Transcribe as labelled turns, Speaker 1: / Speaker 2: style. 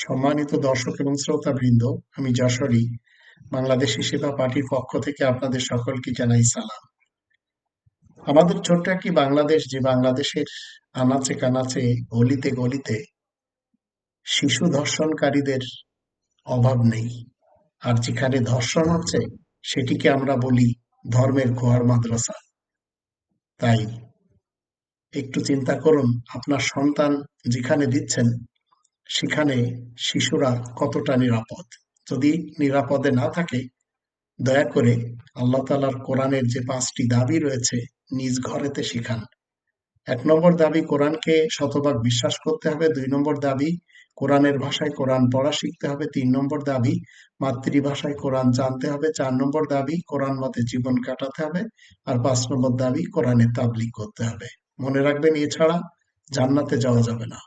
Speaker 1: সম্মানিত দর্শক এবং শ্রোতাবৃন্দ, আমি যশোরী, বাংলাদেশি সেবা পার্টির পক্ষ থেকে আপনাদের সকলকে জানাই সালাম। আমাদের ছোট্ট একটি বাংলাদেশ, যে বাংলাদেশের আনাচে কানাচে, গলিতে গলিতে শিশু ধর্ষণকারীদের অভাব নেই। আর যেখানে ধর্ষণ হচ্ছে, সেটিকে আমরা বলি ধর্মের ঘোয়ার মাদ্রাসা। তাই একটু চিন্তা করুন, আপনার সন্তান যেখানে দিচ্ছেন সেখানে শিশুরা কতটা নিরাপদ? যদি নিরাপদে না থাকে, দয়া করে আল্লাহ তালার কোরআনের যে পাঁচটি দাবি রয়েছে নিজ ঘরেতে শিখান। এক নম্বর দাবি, কোরআনকে শতভাগ বিশ্বাস করতে হবে। দুই নম্বর দাবি, কোরআনের ভাষায় কোরআন পড়া শিখতে হবে। তিন নম্বর দাবি, মাতৃভাষায় কোরআন জানতে হবে। চার নম্বর দাবি, কোরআন মতে জীবন কাটাতে হবে। আর পাঁচ নম্বর দাবি, কোরআনে তাবলিগ করতে হবে। মনে রাখবেন, এছাড়া জান্নাতে যাওয়া যাবে না।